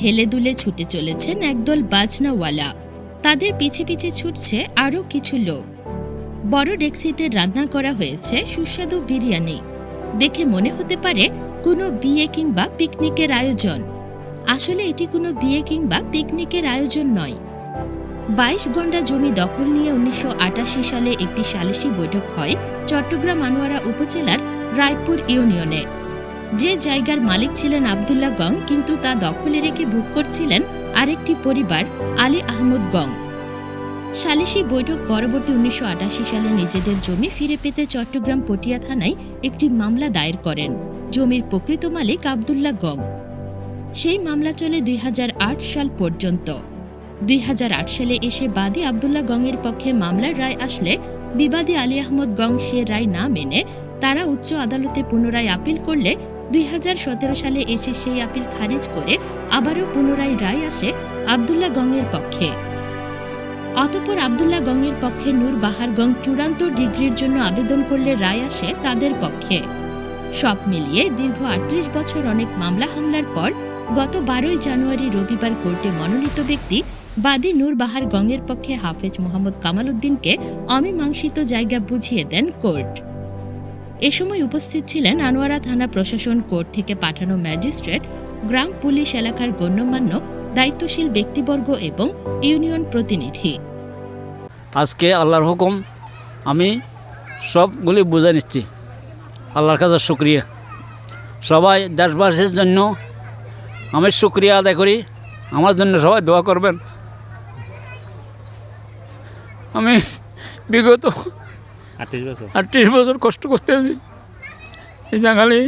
হেলে দুলে ছুটে চলেছেন একদল বাজনাওয়ালা। তাদের পিছে পিছে ছুটছে আরও কিছু লোক। বড় ডেক্সিতে রান্না করা হয়েছে সুস্বাদু বিরিয়ানি। দেখে মনে হতে পারে কোনো বিয়ে কিংবা পিকনিকের আয়োজন। আসলে এটি কোনো বিয়ে কিংবা পিকনিকের আয়োজন নয়। বাইশ গন্ডা জমি দখল নিয়ে উনিশশো আটাশি সালে একটি সালিশি বৈঠক হয় চট্টগ্রাম আনোয়ারা উপজেলার রায়পুর ইউনিয়নে। যে জায়গার মালিক ছিলেন আবদুল্লাহ গং, কিন্তু তা দখলে রেখে ভোগ করছিলেন আরেকটি পরিবার, আলী আহমদ গং। সালিশি বৈঠক পরবর্তী উনিশশো আটাশি সালে নিজেদের জমি ফিরে পেতে চট্টগ্রাম পটিয়া থানায় একটি মামলা দায়ের করেন, জমির প্রকৃত মালিক আবদুল্লাহ গং। সেই মামলা চলে দুই হাজার আট সাল পর্যন্ত। দুই হাজার আট সালে এসে বাদী আবদুল্লাহ গংয়ের পক্ষে মামলার রায় আসলে বিবাদী আলী আহমদ গং সে রায় না মেনে তারা উচ্চ আদালতে পুনরায় আপিল করলে দুই হাজার সতেরো সালে এসে সেই আপিল খারিজ করে আবারও পুনরায় রায় আসে আবদুল্লাহ গংয়ের পক্ষে। অতঃপর আবদুল্লাহ গংয়ের পক্ষে নূর বাহার গং চূড়ান্ত ডিগ্রির জন্য আবেদন করলে রায় আসে তাদের পক্ষে। সব মিলিয়ে দীর্ঘ আটত্রিশ বছর অনেক মামলা হামলার পর গত বারোই জানুয়ারি রবিবার কোর্টে মনোনীত ব্যক্তি বাদী নূর বাহার গংয়ের পক্ষে হাফেজ মোহাম্মদ কামাল উদ্দিনকে অমীমাংসিত জায়গা বুঝিয়ে দেন কোর্ট। এ সময় উপস্থিত ছিলেন আনোয়ারা থানা প্রশাসন কোর্ট থেকে পাঠানো ম্যাজিস্ট্রেট, গ্রাম পুলিশ এলাকার গণ্যমান্য, দায়িত্বশীল ব্যক্তিবর্গ এবং ইউনিয়ন প্রতিনিধি। আজকে আল্লাহর হুকুম, আমি সবগুলি বুঝে নিচ্ছি। আল্লাহর কাছে শুক্রিয়া। সবাই দেশবাসীর জন্য আমি শুক্রিয়া আদায় করি। আমার জন্য সবাই দোয়া করবেন। আমি বিগত আটত্রিশ বছর। আটত্রিশ বছর কষ্ট করতে এই জাঙ্গালি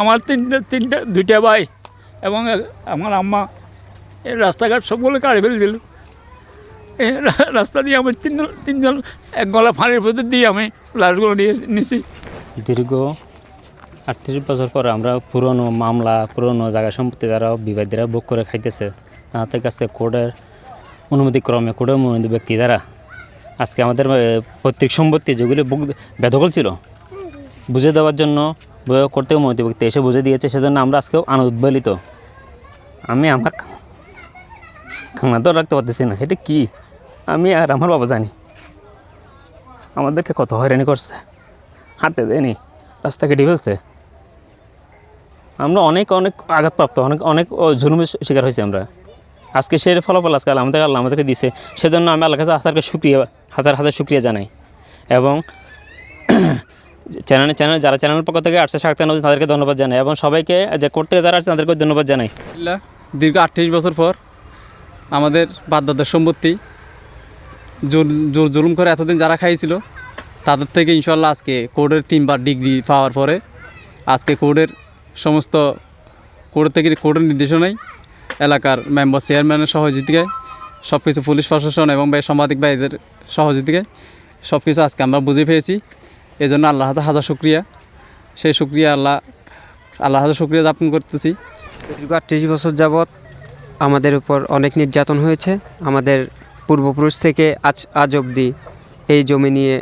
আমার তিনটা তিনটা দুইটা ভাই এবং আমার আম্মা এই রাস্তাঘাট সবগুলো কাড়ে ফেলছিল। এই রাস্তা দিয়ে আমার তিনজন তিনজন এক গলা ফাঁড়ির ভেতর দিয়ে আমি লাশগুলো নিয়ে নিছি। দীর্ঘ আটত্রিশ বছর পর আমরা পুরনো মামলা পুরনো জায়গা সম্পত্তি যারা বিবাদীরা বুক করে খাইতেছে তাদের কাছে কোর্টের অনুমতিক্রমে কোর্টের অনুমতি ব্যক্তি দ্বারা আজকে আমাদের পৈতৃক সম্পত্তি যেগুলি বুক বেদখল ছিল, বুঝে দেওয়ার জন্য করতে অনুমতি ব্যক্তি এসে বুঝে দিয়েছে, সেজন্য আমরা আজকেও উদ্বেলিত। আমি আমার খানা তো রাখতে পারতেছি না, এটা কি? আমি আর আমার বাবা জানি। আমাদেরকে কত হয়রানি করছে। হাঁটতে দেয়নি রাস্তা কেটে ফেলছে। আমরা অনেক অনেক আঘাতপ্রাপ্ত, অনেক অনেক ও জুলুমের শিকার হয়েছি আমরা। আজকে সে ফলাফল আজকে আমাদের আল্লাহ আমাদেরকে দিছে। সেজন্য আমি আল্লাহ কাছে হাজারকে শুক্রিয়া হাজার হাজার শুক্রিয়া জানাই। এবং চ্যানেল চ্যানেল যারা চ্যানেলের পক্ষ থেকে আসছে শাক্তান তাদেরকে ধন্যবাদ জানাই। এবং সবাইকে যে করতে যারা আসছে তাদেরকে ধন্যবাদ জানাই। দীর্ঘ আটত্রিশ বছর পর আমাদের বাদদাদার সম্পত্তি জোর জোর জুলুম করে এতদিন যারা খাইছিল, তাদের থেকে ইনশাল্লাহ আজকে কোর্টের তিনবার ডিগ্রি পাওয়ার পরে আজকে কোর্টের সমস্ত কোর্ট থেকে কোর্টের নির্দেশনায় এলাকার মেম্বার চেয়ারম্যানের সহযোগিতায় সব কিছু পুলিশ প্রশাসন এবং ভাই সাংবাদিক ভাইদের সহযোগিতায় সব কিছু আজকে আমরা বুঝে পেয়েছি। এই জন্য আল্লাহ হাজার শুক্রিয়া। সেই শুক্রিয়া আল্লাহ আল্লাহ হাজার শুক্রিয়া জ্ঞাপন করতেছি। দীর্ঘ আটত্রিশ বছর যাবৎ আমাদের উপর অনেক নির্যাতন হয়েছে। আমাদের পূর্বপুরুষ থেকে আজ আজ অবধি এই জমি নিয়ে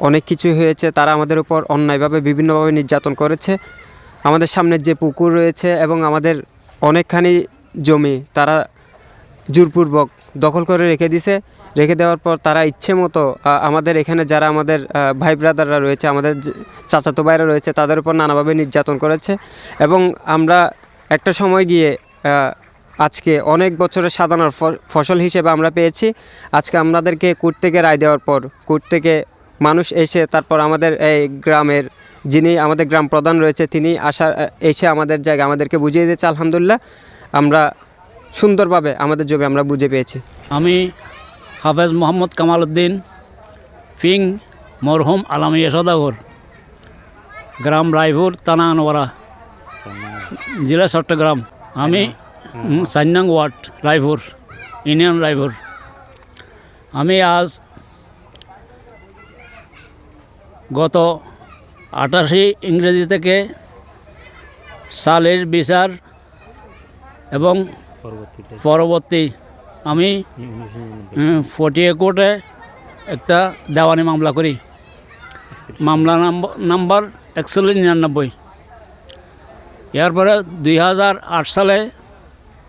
অনেক কিছু হয়েছে। তারা আমাদের উপর অন্যায়ভাবে, বিভিন্নভাবে নির্যাতন করেছে। আমাদের সামনে যে পুকুর রয়েছে এবং আমাদের অনেকখানি জমি তারা জোরপূর্বক দখল করে রেখে দিছে। রেখে দেওয়ার পর তারা ইচ্ছে মতো আমাদের এখানে যারা আমাদের ভাই ব্রাদাররা রয়েছে, আমাদের চাচাতো ভাইরা রয়েছে, তাদের উপর নানাভাবে নির্যাতন করেছে। এবং আমরা একটা সময় গিয়ে আজকে অনেক বছরের সাধারণ ফসল হিসেবে আমরা পেয়েছি। আজকে আমাদেরকে কোর্ট থেকে রায় দেওয়ার পর, কোর্ট থেকে মানুষ এসে, তারপর আমাদের এই গ্রামের যিনি আমাদের গ্রাম প্রধান রয়েছে, তিনি আসা এসে আমাদের জায়গা আমাদেরকে বুঝিয়ে দিয়েছে, আলহামদুলিল্লাহ। আমরা সুন্দরভাবে আমাদের জমি আমরা বুঝে পেয়েছি। আমি হাফেজ মোহাম্মদ কামাল উদ্দিন ফিং মরহুম আলামিয়া সদাগর গ্রাম রায়পুর থানা আনোয়ারা জেলা চট্টগ্রাম। আমি নং ওয়ার্ড রায়পুর ইউনিয়ন রায়পুর। আমি আজ গত আটাশি ইংরেজি থেকে সালের বিচার এবং পরবর্তী আমি ফটিয়ে কোর্টে একটা দেওয়ানি মামলা করি। মামলা নাম্ব- নাম্বার একচল্লিশ নিরানব্বই। এরপরে দুই হাজার আট সালে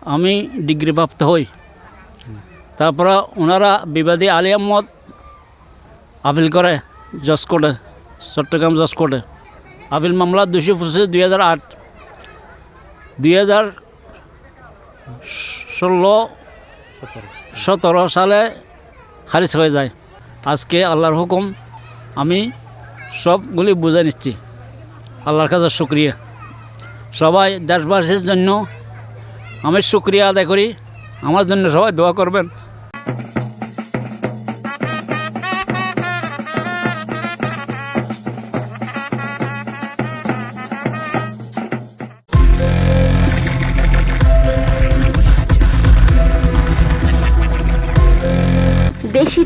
আমি ডিগ্রি প্রাপ্ত হই। তারপরে ওনারা বিবাদী আলী আহমদ আপিল করে জজ কোর্টে চট্টগ্রাম জজ কোর্টে। আপিল মামলা দুশো পঁচিশ দুই হাজার আট। দুই হাজার ষোলো, সতেরো সালে খারিজ হয়ে যায়। আজকে আল্লাহর হুকুম, আমি সবগুলি বুঝে নিচ্ছি। আল্লাহর কাছে শুক্রিয়া। সবাই দেশবাসীর জন্য আমি শুক্রিয়া আদায় করি। আমার জন্য সবাই দোয়া করবেন।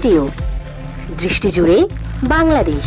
টিও দৃষ্টি জুড়ে বাংলাদেশ।